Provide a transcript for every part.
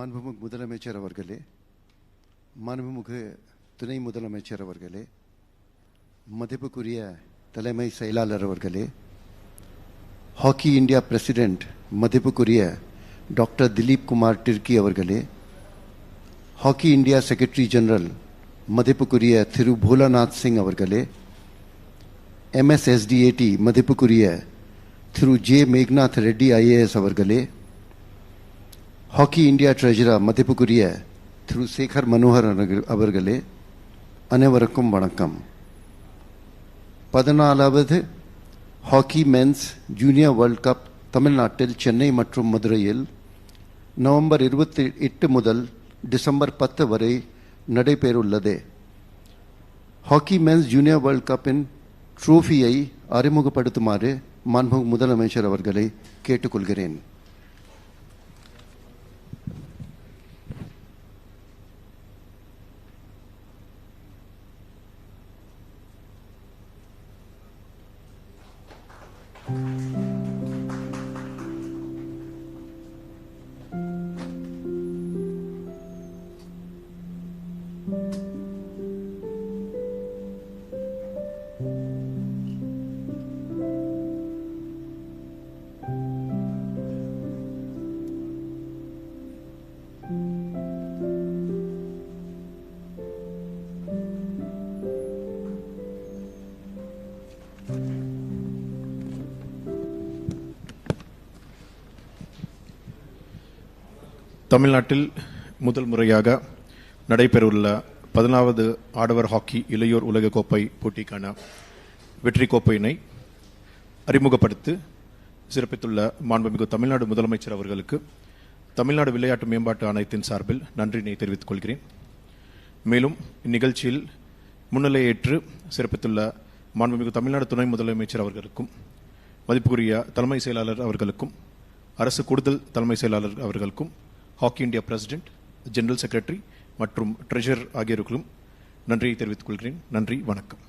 மாண்புமிகு முதலமைச்சர் அவர்களே மாண்புமிகு துணை முதலமைச்சர் அவர்களே மதிப்புக்குரிய தலைமை செயலாளர் அவர்களே ஹாக்கி இந்தியா பிரசிடென்ட் மதிப்புக்குரிய டாக்டர் திலீப் குமார் டிர்கி அவர்களே ஹாக்கி இந்தியா செக்ரட்டரி ஜெனரல் மதிப்புக்குரிய திரு போலாநாத் சிங் அவர்களே எம்எஸ்எஸ்டிஏடி மதிப்புக்குரிய திரு ஜே மேக்நாத் ரெட்டி ஐஏஎஸ் அவர்களே ஹாக்கி இந்தியா ட்ரெஜரா மதிப்புக்குரிய திரு சேகர் மனோகர் அவர்களே அனைவருக்கும் வணக்கம். பதினாலாவது hockey men's junior world cup தமிழ்நாட்டில் சென்னை மற்றும் மதுரையில் நவம்பர் இருபத்தி எட்டு முதல் டிசம்பர் பத்து வரை நடைபெறவுள்ளது. ஹாக்கி மென்ஸ் ஜூனியர் வேர்ல்ட் கப்பின் ட்ரோஃபியை அறிமுகப்படுத்துமாறு மாண்புமிகு முதலமைச்சர் அவர்களை கேட்டுக்கொள்கிறேன். தமிழ்நாட்டில் முதல் முறையாக நடைபெறவுள்ள பதினாவது ஆடவர் ஹாக்கி இளையோர் உலகக்கோப்பை போட்டிக்கான வெற்றி கோப்பையினை அறிமுகப்படுத்தி சிறப்பித்துள்ள மாண்புமிகு தமிழ்நாடு முதலமைச்சர் அவர்களுக்கு தமிழ்நாடு விளையாட்டு மேம்பாட்டு ஆணையத்தின் சார்பில் நன்றினை தெரிவித்துக் கொள்கிறேன். மேலும் இந்நிகழ்ச்சியில் முன்னிலையேற்று சிறப்பித்துள்ள மாண்புமிகு தமிழ்நாடு துணை முதலமைச்சர் அவர்களுக்கும் மதிப்புக்குரிய தலைமை செயலாளர் அவர்களுக்கும் அரசு கூடுதல் தலைமை செயலாளர் அவர்களுக்கும் hockey India president general secretary மற்றும் ட்ரெஷர் ஆகியோருக்கும் நன்றியை தெரிவித்துக் கொள்கிறேன். நன்றி வணக்கம்.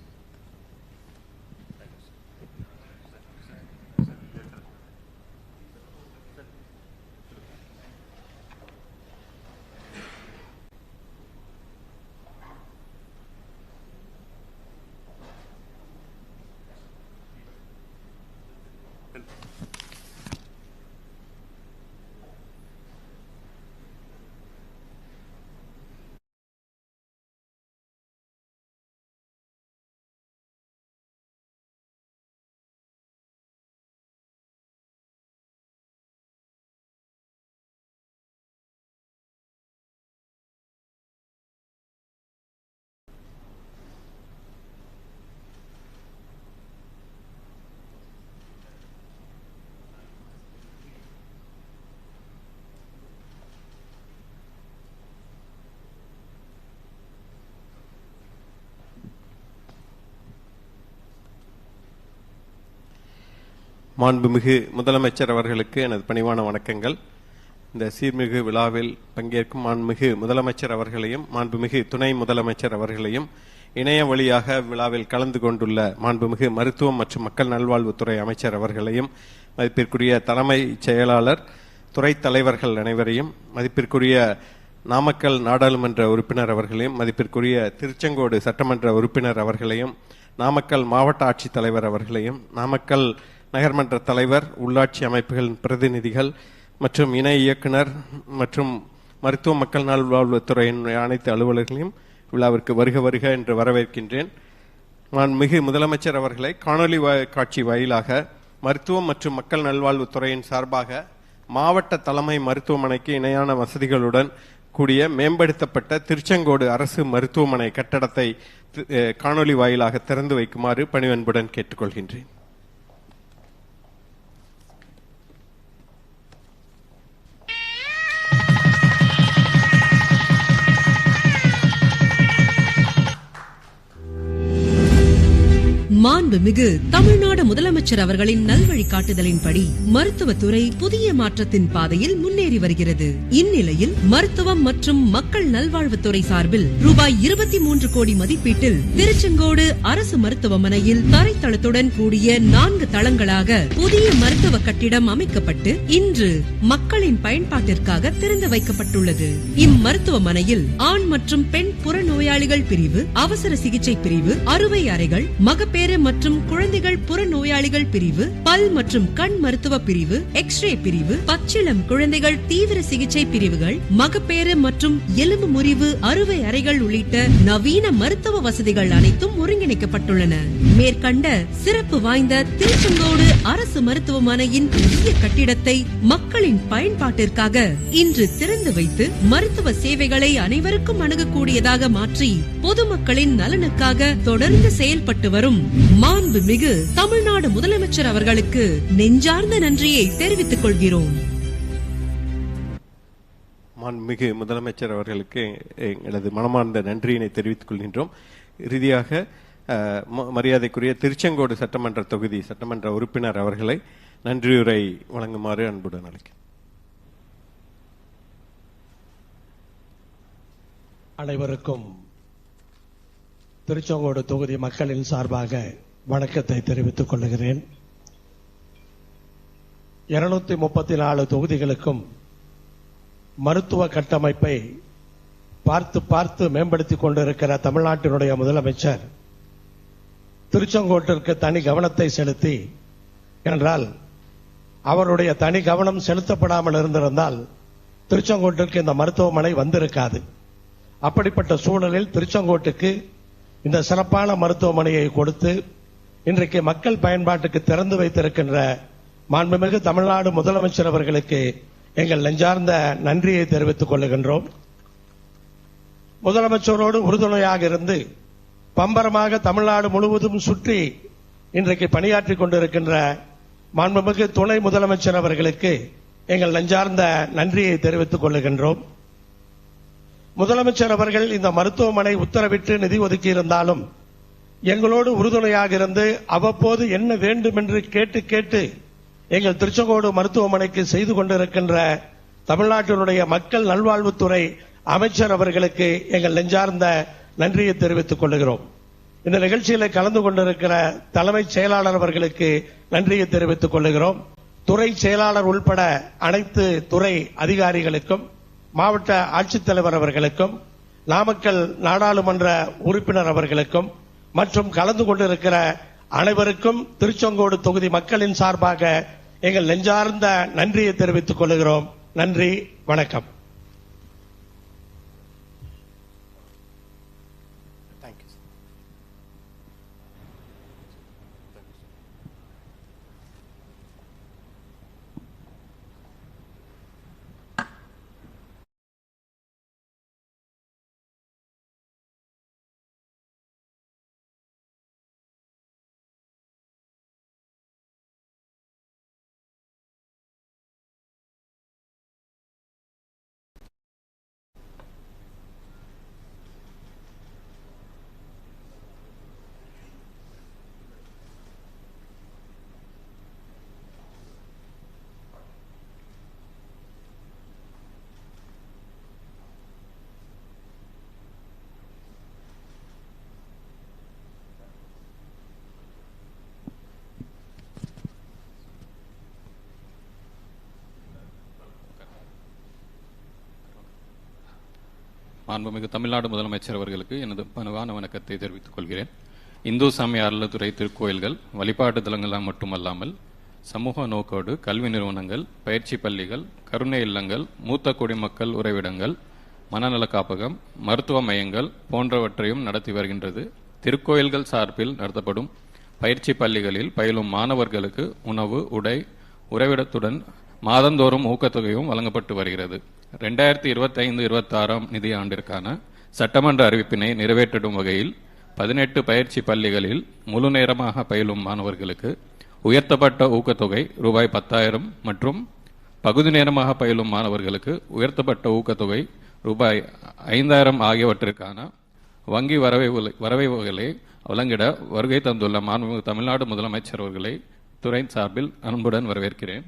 மாண்புமிகு முதலமைச்சர் அவர்களுக்கு எனது பணிவான வணக்கங்கள். இந்த சீர்மிகு விழாவில் பங்கேற்கும் மாண்புமிகு முதலமைச்சர் அவர்களையும் மாண்புமிகு துணை முதலமைச்சர் அவர்களையும் இணைய வழியாக விழாவில் கலந்து கொண்டுள்ள மாண்புமிகு மருத்துவம் மற்றும் மக்கள் நல்வாழ்வுத்துறை அமைச்சர் அவர்களையும் மதிப்பிற்குரிய தலைமை செயலாளர் துறை தலைவர்கள் அனைவரையும் மதிப்பிற்குரிய நாமக்கல் நாடாளுமன்ற உறுப்பினர் அவர்களையும் மதிப்பிற்குரிய திருச்செங்கோடு சட்டமன்ற உறுப்பினர் அவர்களையும் நாமக்கல் மாவட்ட ஆட்சித்தலைவர் அவர்களையும் நாமக்கல் நகர்மன்ற தலைவர் உள்ளாட்சி அமைப்புகளின் பிரதிநிதிகள் மற்றும் இணை இயக்குனர் மற்றும் மருத்துவ மக்கள் நல்வாழ்வுத்துறையின் அனைத்து அலுவலர்களையும் விழாவிற்கு வருக வருக என்று வரவேற்கின்றேன். நான் மிகு முதலமைச்சர் அவர்களை காணொலி காட்சி வாயிலாக மருத்துவம் மற்றும் மக்கள் நல்வாழ்வுத்துறையின் சார்பாக மாவட்ட தலைமை மருத்துவமனைக்கு இணையான வசதிகளுடன் கூடிய மேம்படுத்தப்பட்ட திருச்செங்கோடு அரசு மருத்துவமனை கட்டடத்தை காணொலி வாயிலாக திறந்து வைக்குமாறு பணிவன்புடன் கேட்டுக்கொள்கின்றேன். மாண்புமிகு தமிழ்நாடு முதலமைச்சர் அவர்களின் நல்வழிகாட்டுதலின்படி மருத்துவத்துறை புதிய மாற்றத்தின் பாதையில் முன்னேறி வருகிறது. இந்நிலையில் மருத்துவம் மற்றும் மக்கள் நல்வாழ்வுத்துறை சார்பில் ரூபாய் இருபத்தி மூன்று கோடி மதிப்பீட்டில் திருச்செங்கோடு அரசு மருத்துவமனையில் தரைத்தளத்துடன் கூடிய நான்கு தளங்களாக புதிய மருத்துவ கட்டிடம் அமைக்கப்பட்டு இன்று மக்களின் பயன்பாட்டிற்காக திறந்து வைக்கப்பட்டுள்ளது. இம்மருத்துவமனையில் ஆண் மற்றும் பெண் புறநோயாளிகள் பிரிவு அவசர சிகிச்சை பிரிவு அறுவை அறைகள் மகப்பேறு சிறு மற்றும் குழந்தைகள் புறநோயாளிகள் பிரிவு பல் மற்றும் கண் மருத்துவ பிரிவு எக்ஸ்ரே பிரிவு பச்சிளம் குழந்தைகள் தீவிர சிகிச்சை பிரிவுகள் மகப்பேறு மற்றும் எலும்பு முறிவு அறுவை அறைகள் உள்ளிட்ட நவீன மருத்துவ வசதிகள் அனைத்தும் ஒருங்கிணைக்கப்பட்டுள்ளன. மேற்கண்ட சிறப்பு வாய்ந்த திருச்செங்கோடு அரசு மருத்துவமனையின் புதிய கட்டிடத்தை மக்களின் பயன்பாட்டிற்காக இன்று திறந்து வைத்து மருத்துவ சேவைகளை அனைவருக்கும் அணுகக்கூடியதாக மாற்றி பொதுமக்களின் நலனுக்காக தொடர்ந்து செயல்பட்டு வரும் மாண்புமிகு தமிழ்நாடு முதலமைச்சர் அவர்களுக்கு நெஞ்சார்ந்த நன்றியை தெரிவித்துக் கொள்கிறோம். மாண்புமிகு முதலமைச்சர் அவர்களுக்கு எங்களது மனமார்ந்த நன்றியினை தெரிவித்துக் கொள்கின்றோம். இறுதியாக மரியாதைக்குரிய திருச்செங்கோடு சட்டமன்ற தொகுதி சட்டமன்ற உறுப்பினர் அவர்களை நன்றியுரை வழங்குமாறு அன்புடன் அழைக்கிறேன் அனைவருக்கும் திருச்செங்கோடு தொகுதி மக்களின் சார்பாக வணக்கத்தை தெரிவித்துக் கொள்கிறேன். இருநூத்தி முப்பத்தி நாலு தொகுதிகளுக்கும் மருத்துவ கட்டமைப்பை பார்த்து பார்த்து மேம்படுத்திக் கொண்டிருக்கிற தமிழ்நாட்டினுடைய முதலமைச்சர் திருச்செங்கோட்டிற்கு தனி கவனத்தை செலுத்தி என்றால் அவருடைய தனி கவனம் செலுத்தப்படாமல் இருந்திருந்தால் திருச்செங்கோட்டிற்கு இந்த மருத்துவமனை வந்திருக்காது. அப்படிப்பட்ட சூழலில் திருச்செங்கோட்டுக்கு இந்த சிறப்பான மருத்துவமனையை கொடுத்து இன்றைக்கு மக்கள் பயன்பாட்டுக்கு திறந்து வைத்திருக்கின்ற மாண்புமிகு தமிழ்நாடு முதலமைச்சர் அவர்களுக்கு எங்கள் நெஞ்சார்ந்த நன்றியை தெரிவித்துக் கொள்ளுகின்றோம் முதலமைச்சரோடு உறுதுணையாக இருந்து பம்பரமாக தமிழ்நாடு முழுவதும் சுற்றி இன்றைக்கு பணியாற்றிக் கொண்டிருக்கின்ற மாண்புமிகு துணை முதலமைச்சர் அவர்களுக்கு எங்கள் நெஞ்சார்ந்த நன்றியை தெரிவித்துக் கொள்ளுகின்றோம் முதலமைச்சர் அவர்கள் இந்த மருத்துவமனை உத்தரவிட்டு நிதி ஒதுக்கி இருந்தாலும் எங்களோடு உறுதுணையாக இருந்து அவ்வப்போது என்ன வேண்டும் என்று கேட்டு கேட்டு எங்கள் திருச்செங்கோடு மருத்துவமனைக்கு செய்து கொண்டிருக்கின்ற தமிழ்நாட்டினுடைய மக்கள் நல்வாழ்வுத்துறை அமைச்சர் அவர்களுக்கு எங்கள் நெஞ்சார்ந்த நன்றியை தெரிவித்துக் கொள்கிறோம். இந்த நிகழ்ச்சியில கலந்து கொண்டிருக்கிற தலைமைச் செயலாளர் அவர்களுக்கு நன்றியை தெரிவித்துக் கொள்கிறோம். துறை செயலாளர் உள்பட அனைத்து துறை அதிகாரிகளுக்கும் மாவட்ட ஆட்சித்தலைவர் அவர்களுக்கும் நாமக்கல் நாடாளுமன்ற உறுப்பினர் அவர்களுக்கும் மற்றும் கலந்து கொண்டிருக்கிற அனைவருக்கும் திருச்செங்கோடு தொகுதி மக்களின் சார்பாக எங்கள் நெஞ்சார்ந்த நன்றியை தெரிவித்துக் கொள்கிறோம். நன்றி வணக்கம். மாண்புமிகு தமிழ்நாடு முதலமைச்சர் அவர்களுக்கு எனது பணிவான வணக்கத்தை தெரிவித்துக் கொள்கிறேன். இந்து சமய அறநிலைத்துறை திருக்கோயில்கள் வழிபாட்டு தலங்களாக மட்டுமல்லாமல் சமூக நோக்கோடு கல்வி நிறுவனங்கள் பயிற்சி பள்ளிகள் கருணை இல்லங்கள் மூத்த குடிமக்கள் உறைவிடங்கள் மனநல காப்பகம் மருத்துவ மையங்கள் போன்றவற்றையும் நடத்தி வருகின்றது. திருக்கோயில்கள் சார்பில் நடத்தப்படும் பயிற்சி பள்ளிகளில் பயிலும் மாணவர்களுக்கு உணவு உடை உறைவிடத்துடன் மாதந்தோறும் ஊக்கத்தொகையும் வழங்கப்பட்டு வருகிறது. ரெண்டாயிரத்தி இருபத்தைந்து இருபத்தாறாம் நிதியாண்டிற்கான சட்டமன்ற அறிவிப்பினை நிறைவேற்றிடும் வகையில் பதினெட்டு பயிற்சி பள்ளிகளில் முழு நேரமாக பயிலும் மாணவர்களுக்கு உயர்த்தப்பட்ட ஊக்கத்தொகை ரூபாய் பத்தாயிரம் மற்றும் பகுதி நேரமாக பயிலும் மாணவர்களுக்கு உயர்த்தப்பட்ட ஊக்கத்தொகை ரூபாய் ஐந்தாயிரம் ஆகியவற்றிற்கான வங்கி வரவை வரவைகளை வழங்கிட வருகை தந்துள்ள மாண்பு தமிழ்நாடு முதலமைச்சர் அவர்களை துறை சார்பில் அன்புடன் வரவேற்கிறேன்.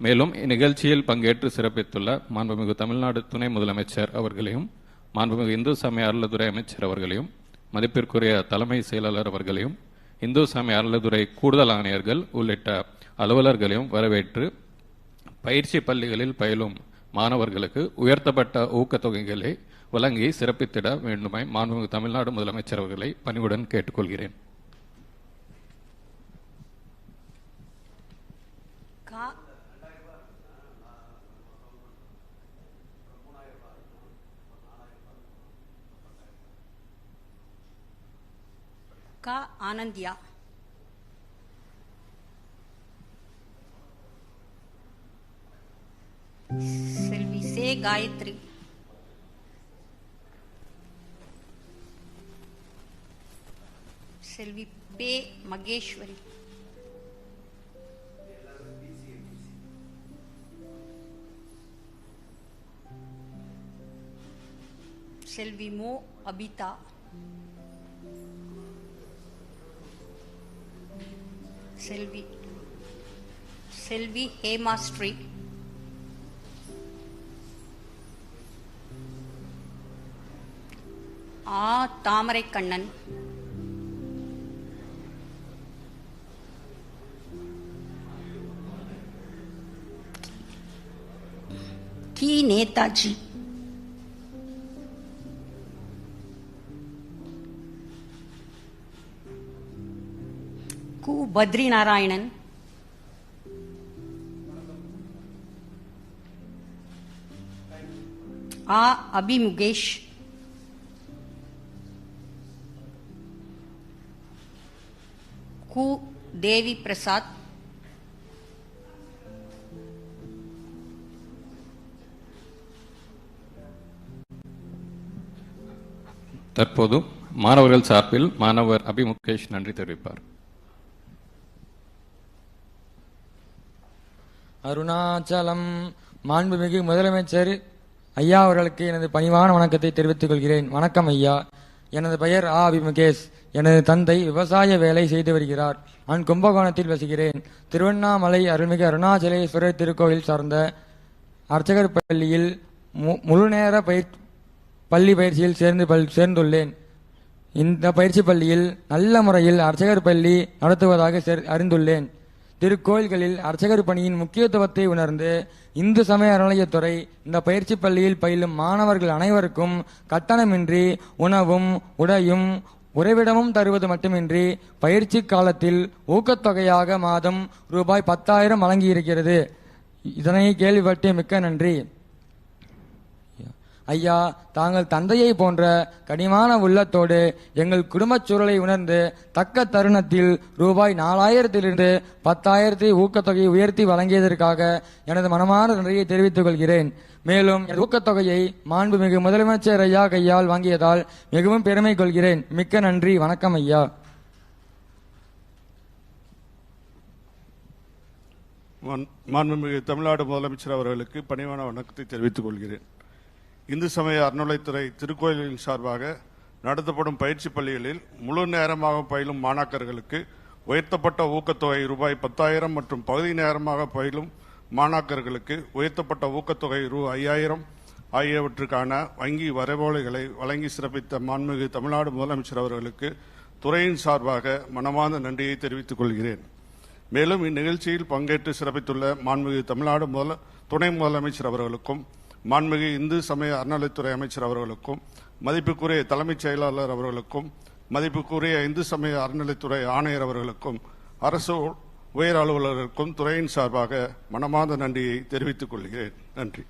மேலும் இந்நிகழ்ச்சியில் பங்கேற்று சிறப்பித்துள்ள மாண்புமிகு தமிழ்நாடு துணை முதலமைச்சர் அவர்களையும் மாண்புமிகு இந்து சமய அறநிலைத்துறை அமைச்சர் அவர்களையும் மதிப்பிற்குரிய தலைமை செயலாளர் அவர்களையும் இந்து சமய அறநிலைத்துறை கூடுதல் ஆணையர்கள் உள்ளிட்ட அலுவலர்களையும் வரவேற்று பயிற்சி பள்ளிகளில் பயிலும் மாணவர்களுக்கு உயர்த்தப்பட்ட ஊக்கத்தொகைகளை வழங்கி சிறப்பித்திட வேண்டுமாய் மாண்புமிகு தமிழ்நாடு முதலமைச்சர் அவர்களை பணிவுடன் கேட்டுக்கொள்கிறேன். का आनंद या से गायत्री। सेल्वी पे मगेश्वरी। सेल्वी मो अबिता। செல்வி ஹேமா ஸ்ரீ ஆ தாமரை கண்ணன் டி நேதாஜி கு பத்ரி நாராயணன் ஆ அபிமுகேஷ். கு தேவி பிரசாத் தற்போது மாணவர்கள் சார்பில் மாணவர் அபிமுகேஷ் நன்றி தெரிவிப்பார். அருணாச்சலம் மாண்புமிகு முதலமைச்சர் ஐயா அவர்களுக்கு எனது பணிவான வணக்கத்தை தெரிவித்துக் கொள்கிறேன். வணக்கம் ஐயா. எனது பெயர் ஆ. அபிமுகேஷ் எனது தந்தை விவசாய வேலை செய்து வருகிறார். நான் கும்பகோணத்தில் வசிக்கிறேன். திருவண்ணாமலை அருள்மிகு அருணாச்சலேஸ்வரர் திருக்கோவில் சார்ந்த அர்ச்சகர் பள்ளியில் மு- முழுநேர பயிற் பள்ளி பயிற்சியில் சேர்ந்து பல் சேர்ந்துள்ளேன். இந்த பயிற்சி பள்ளியில் நல்ல முறையில் அர்ச்சகர் பள்ளி நடத்துவதாக சேர்- அறிந்துள்ளேன். திருக்கோயில்களில் அர்ச்சகர் பணியின் முக்கியத்துவத்தை உணர்ந்து இந்து சமய அறநிலையத்துறை இந்த பயிற்சி பள்ளியில் பயிலும் மாணவர்கள் அனைவருக்கும் கட்டணமின்றி உணவும் உடையும் உறைவிடமும் தருவது மட்டுமின்றி பயிற்சி காலத்தில் ஊக்கத்தொகையாக மாதம் ரூபாய் பத்தாயிரம் வழங்கியிருக்கிறது. இதனை கேள்விப்பட்டு மிக்க நன்றி. ஐயா தாங்கள் தந்தையை போன்ற கனிமான உள்ளத்தோடு எங்கள் குடும்பச் சூழலை உணர்ந்து தக்க தருணத்தில் ரூபாய் நாலாயிரத்திலிருந்து பத்தாயிரத்தை ஊக்கத்தொகையை உயர்த்தி வழங்கியதற்காக எனது மனமான நன்றியை தெரிவித்துக் கொள்கிறேன். மேலும் ஊக்கத்தொகையை மாண்புமிகு முதலமைச்சர் ஐயா கையால் வாங்கியதால் மிகவும் பெருமை கொள்கிறேன். மிக்க நன்றி. வணக்கம் ஐயா. மாண்- மாண்புமிகு தமிழ்நாடு முதலமைச்சர் அவர்களுக்கு பணிவான வணக்கத்தை தெரிவித்துக் கொள்கிறேன். இந்து சமய அறநிலைத்துறை திருக்கோயிலின் சார்பாக நடத்தப்படும் பயிற்சி பள்ளிகளில் முழு நேரமாக பயிலும் மாணாக்கர்களுக்கு உயர்த்தப்பட்ட ஊக்கத்தொகை ரூபாய் பத்தாயிரம் மற்றும் பகுதி நேரமாக பயிலும் மாணாக்கர்களுக்கு உயர்த்தப்பட்ட ஊக்கத்தொகை ரூ ஐயாயிரம் ஆகியவற்றுக்கான வங்கி வரைவோலைகளை வழங்கி சிறப்பித்த மாண்புமிகு தமிழ்நாடு முதலமைச்சர் அவர்களுக்கு துறையின் சார்பாக மனமார்ந்த நன்றியை தெரிவித்துக் கொள்கிறேன். மேலும் இந்நிகழ்ச்சியில் பங்கேற்று சிறப்பித்துள்ள மாண்புமிகு தமிழ்நாடு முதல துணை முதலமைச்சர் அவர்களுக்கும் மாண்புமிகு இந்து சமய அறநிலைத்துறை அமைச்சர் அவர்களுக்கும் மதிப்புக்குரிய தலைமைச் செயலாளர் அவர்களுக்கும் மதிப்புக்குரிய இந்து சமய அறநிலைத்துறை ஆணையர் அவர்களுக்கும் அரசு உயர் அலுவலர்களுக்கும் துறையின் சார்பாக மனமார்ந்த நன்றியை தெரிவித்துக் கொள்கிறேன். நன்றி.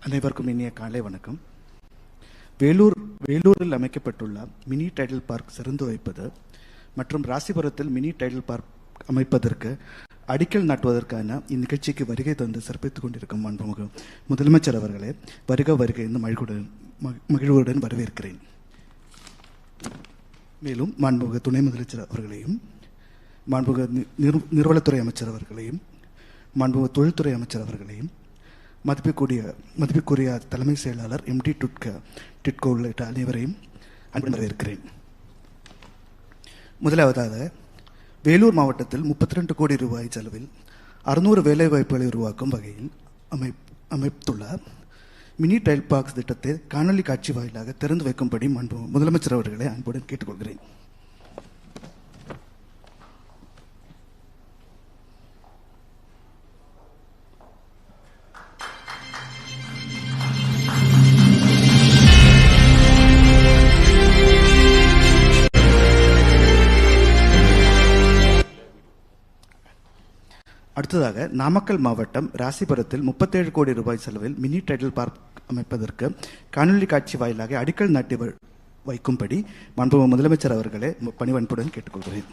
அனைவருக்கும் இனிய காலை வணக்கம். வேலூர் வேலூரில் அமைக்கப்பட்டுள்ள மினி டைடல் பார்க் சிறந்து வைப்பது மற்றும் ராசிபுரத்தில் மினி டைடல் பார்க் அமைப்பதற்கு அடிக்கல் நாட்டுவதற்கான இந்நிகழ்ச்சிக்கு வருகை தந்து சிறப்பித்துக் கொண்டிருக்கும் மாண்புமிகு முதலமைச்சர் அவர்களே வருக வருகை என்று மகிழ்வுடன் மகி- மகிழ்வுடன் வரவேற்கிறேன். மேலும் மாண்புமிகு துணை முதலமைச்சர் அவர்களையும் மாண்புமிகு நி- நிறுவனத்துறை அமைச்சர் அவர்களையும் மாண்புமிகு தொழில்துறை அமைச்சர் அவர்களையும் மதிப்புக்குரிய மதிப்புக்குரிய தலைமை செயலாளர் எம்டி டுட்க டிட்கோ உள்ளிட்ட அனைவரையும் அன்பு வரவேற்கிறேன். முதலாவதாக வேலூர் மாவட்டத்தில் 32 கோடி ரூபாய் செலவில் அறுநூறு வேலைவாய்ப்புகளை உருவாக்கும் வகையில் அமை அமைத்துள்ள மினி டைல் பாக்ஸ் திட்டத்தை காணொலி காட்சி வாயிலாக திறந்து வைக்கும்படி அன்பு முதலமைச்சர் அவர்களை அன்புடன் கேட்டுக்கொள்கிறேன். அடுத்ததாக நாமக்கல் மாவட்டம் ராசிபுரத்தில் 37 கோடி ரூபாய் செலவில் மினி டைடல் பார்க் அமைப்பதற்கு காணொலி காட்சி வாயிலாக அடிக்கல் நாட்டி வைக்கும்படி மாண்பு முதலமைச்சர் அவர்களே பணிவன்புடன் கேட்டுக்கொள்கிறேன்.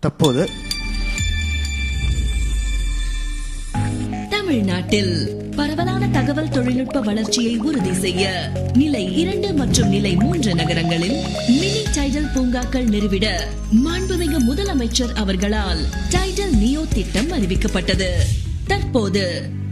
தற்போது தமிழ்நாட்டில் தகவல் தொழில்நுட்ப வளர்ச்சியை உறுதி செய்ய நிலை இரண்டு மற்றும் நிலை மூன்று நகரங்களில் மினி டைடல் பூங்காக்கள் நிறுவிட மாண்புமிகு முதலமைச்சர் அவர்களால் டைடல் நியோ திட்டம் அறிவிக்கப்பட்டது. தற்போது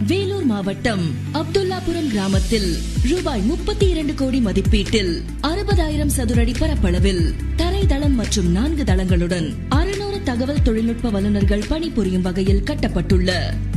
வேலூர் மாவட்டம் அப்துல்லாபுரம் கிராமத்தில் ரூபாய் முப்பத்தி இரண்டு கோடி மதிப்பீட்டில் அறுபதாயிரம் சதுரடி பரப்பளவில் தரைதளம் மற்றும் நான்கு தளங்களுடன் அறுநூறு தகவல் தொழில்நுட்ப வல்லுநர்கள் பணிபுரியும் வகையில் கட்டப்பட்டுள்ள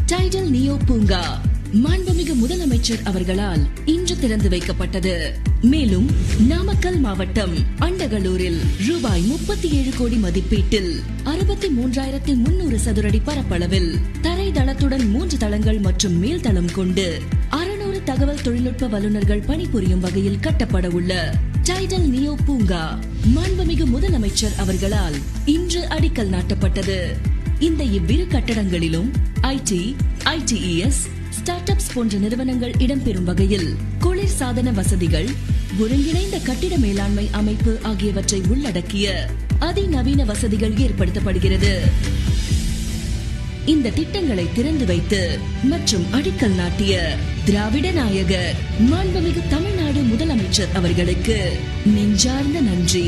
டைடல் நியோ பூங்கா மாண்புமிகு முதலமைச்சர் அவர்களால் இன்று திறந்து வைக்கப்பட்டது. மேலும் நாமக்கல் மாவட்டம் அண்டகலூரில் ரூபாய் முப்பத்தி ஏழு கோடி மதிப்பீட்டில் அறுபத்தி மூன்றாயிரத்தி முன்னூறு சதுரடி பரப்பளவில் தரை தளத்துடன் மூன்று தளங்கள் மற்றும் மேல்தளம் கொண்டு அறுநூறு தகவல் தொழில்நுட்ப வல்லுநர்கள் பணிபுரியும் வகையில் கட்டப்பட உள்ள டைடல் நியோ பூங்கா மாண்புமிகு முதலமைச்சர் அவர்களால் இன்று அடிக்கல் நாட்டப்பட்டது. இந்த இவ்விரு கட்டடங்களிலும் ஐடி ஐடிஇஎஸ் ஸ்டார்ட் போன்ற நிறுவனங்கள் இடம்பெறும் வகையில் குளிர் சாதன வசதிகள் ஒருங்கிணைந்த கட்டிட மேலாண்மை அமைப்பு ஆகியவற்றை உள்ளடக்கிய அதிநவீன வசதிகள் ஏற்படுத்தப்படுகிறது. இந்த திட்டங்களை திறந்து வைத்து மற்றும் அடிக்கல் நாட்டிய திராவிட நாயகர் மாண்புமிகு தமிழ்நாடு முதலமைச்சர் அவர்களுக்கு நெஞ்சார்ந்த நன்றி.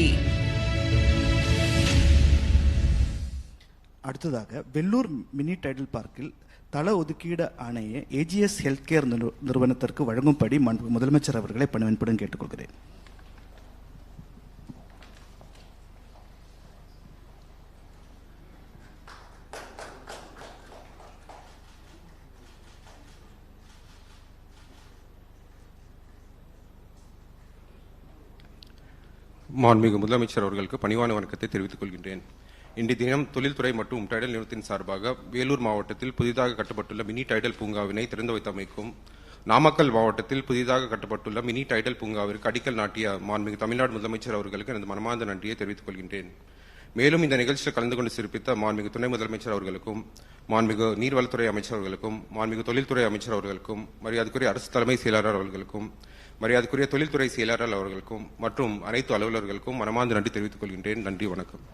அடுத்ததாக வெள்ளூர் மினி டைடல் பார்க்கில் தள ஒதுக்கீடு ஆணையை ஏஜிஎஸ் ஹெல்த் கேர் நிறுவனத்திற்கு வழங்கும்படி முதலமைச்சர் அவர்களை பணிவன்புடன் கேட்டுக்கொள்கிறேன். மாண்புமிகு முதலமைச்சர் அவர்களுக்கு பணிவான வணக்கத்தை தெரிவித்துக் கொள்கின்றேன். இன்றைய தினம் தொழில்துறை மற்றும் டைடல் நிறுவனத்தின் சார்பாக வேலூர் மாவட்டத்தில் புதிதாக கட்டப்பட்டுள்ள மினி டைடல் பூங்காவினை திறந்து வைத்தமைக்கும் நாமக்கல் மாவட்டத்தில் புதிதாக கட்டப்பட்டுள்ள மினி டைடல் பூங்காவிற்கு அடிக்கல் நாட்டிய மாண்புமிகு தமிழ்நாடு முதலமைச்சர் அவர்களுக்கு எனது மனமார்ந்த நன்றியை தெரிவித்துக் கொள்கின்றேன். மேலும் இந்த நிகழ்ச்சியில் கலந்து கொண்டு சிறப்பித்த மாண்புமிகு துணை முதலமைச்சர் அவர்களுக்கும் மாண்புமிகு நீர்வளத்துறை அமைச்சர் அவர்களுக்கும் மாண்புமிகு தொழில்துறை அமைச்சர் அவர்களுக்கும் மரியாதைக்குரிய அரசு தலைமை செயலாளர் அவர்களுக்கும் மரியாதைக்குரிய தொழில்துறை செயலாளர் அவர்களுக்கும் மற்றும் அனைத்து அலுவலர்களுக்கும் மனமார்ந்த நன்றி தெரிவித்துக் கொள்கின்றேன். நன்றி வணக்கம்.